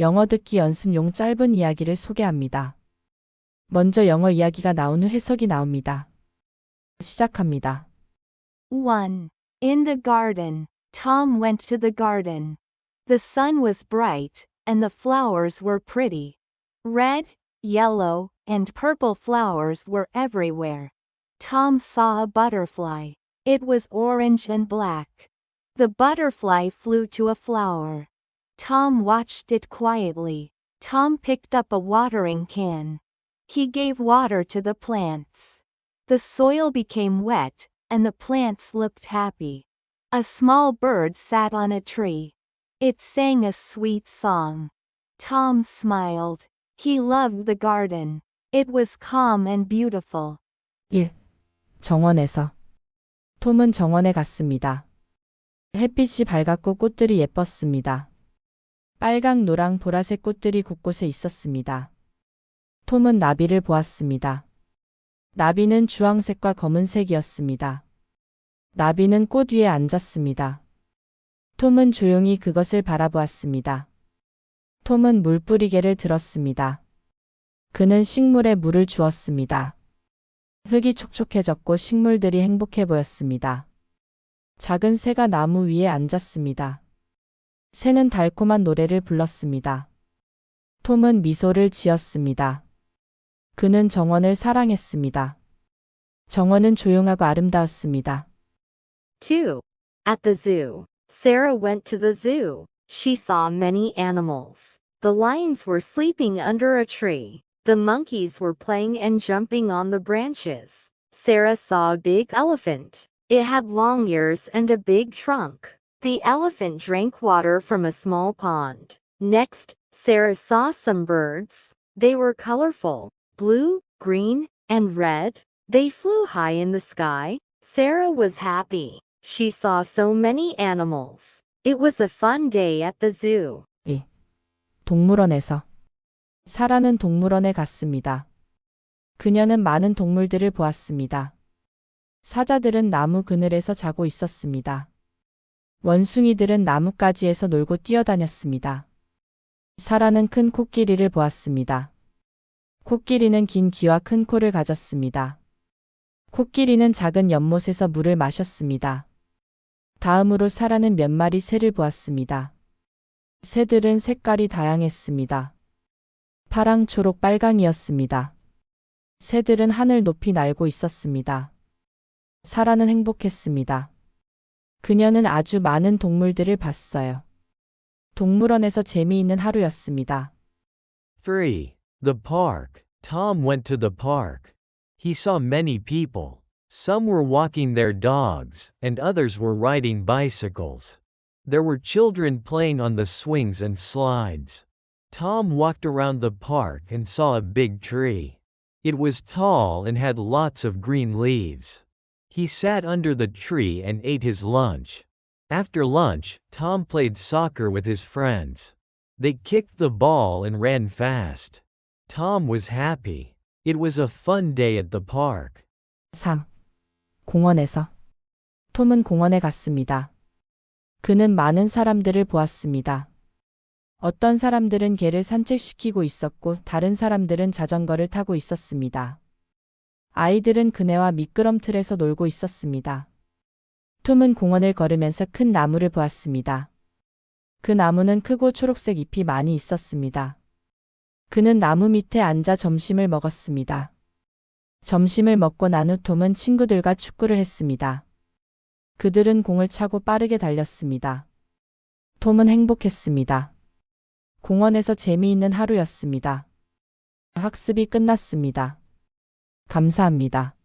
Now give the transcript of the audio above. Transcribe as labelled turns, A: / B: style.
A: 영어 듣기 연습용 짧은 이야기를 소개합니다. 먼저 영어 이야기가 나온 후 해석이 나옵니다. 시작합니다.
B: 1. In the garden, Tom went to the garden. The sun was bright, and the flowers were pretty. Red, yellow, and purple flowers were everywhere. Tom saw a butterfly. It was orange and black. The butterfly flew to a flower. Tom watched it quietly. Tom picked up a watering can. He gave water to the plants. The soil became wet, and the plants looked happy. A small bird sat on a tree. It sang a sweet song. Tom smiled. He loved the garden. It was calm and beautiful.
A: 1. 정원에서 톰은 정원에 갔습니다. 햇빛이 밝았고 꽃들이 예뻤습니다. 빨강, 노랑, 보라색 꽃들이 곳곳에 있었습니다. 톰은 나비를 보았습니다. 나비는 주황색과 검은색이었습니다. 나비는 꽃 위에 앉았습니다. 톰은 조용히 그것을 바라보았습니다. 톰은 물뿌리개를 들었습니다. 그는 식물에 물을 주었습니다. 흙이 촉촉해졌고 식물들이 행복해 보였습니다. 작은 새가 나무 위에 앉았습니다. 새는 달콤한 노래를 불렀습니다. 톰은 미소를 지었습니다. 그는 정원을 사랑했습니다. 정원은 조용하고 아름다웠습니다.
C: 2. At the zoo. Sarah went to the zoo. She saw many animals. The lions were sleeping under a tree. The monkeys were playing and jumping on the branches. Sarah saw a big elephant. It had long ears and a big trunk. The elephant drank water from a small pond. Next, Sarah saw some birds. They were colorful blue, green, and red. They flew high in the sky. Sarah was happy. She saw so many animals. It was a fun day at the zoo.
A: 동물원에서 사라는 동물원에 갔습니다. 그녀는 많은 동물들을 보았습니다. 사자들은 나무 그늘에서 자고 있었습니다. 원숭이들은 나뭇가지에서 놀고 뛰어다녔습니다. 사라는 큰 코끼리를 보았습니다. 코끼리는 긴 귀와 큰 코를 가졌습니다. 코끼리는 작은 연못에서 물을 마셨습니다. 다음으로 사라는 몇 마리 새를 보았습니다. 새들은 색깔이 다양했습니다. 파랑, 초록, 빨강이었습니다. 새들은 하늘 높이 날고 있었습니다. 사라는 행복했습니다. 그녀는 아주 많은 동물들을 봤어요. 동물원에서 재미있는 하루였습니다.
D: 3. The park. Tom went to the park. He saw many people. Some were walking their dogs, and others were riding bicycles. There were children playing on the swings and slides. Tom walked around the park and saw a big tree. It was tall and had lots of green leaves. He sat under the tree and ate his lunch. After lunch, Tom played soccer with his friends. They kicked the ball and ran fast. Tom was happy. It was a fun day at the park.
A: 3. 공원에서 톰은 공원에 갔습니다. 그는 많은 사람들을 보았습니다. 어떤 사람들은 개를 산책시키고 있었고 다른 사람들은 자전거를 타고 있었습니다. 아이들은 그네와 미끄럼틀에서 놀고 있었습니다. 톰은 공원을 걸으면서 큰 나무를 보았습니다. 그 나무는 크고 초록색 잎이 많이 있었습니다. 그는 나무 밑에 앉아 점심을 먹었습니다. 점심을 먹고 난 후 톰은 친구들과 축구를 했습니다. 그들은 공을 차고 빠르게 달렸습니다. 톰은 행복했습니다. 공원에서 재미있는 하루였습니다. 학습이 끝났습니다. 감사합니다.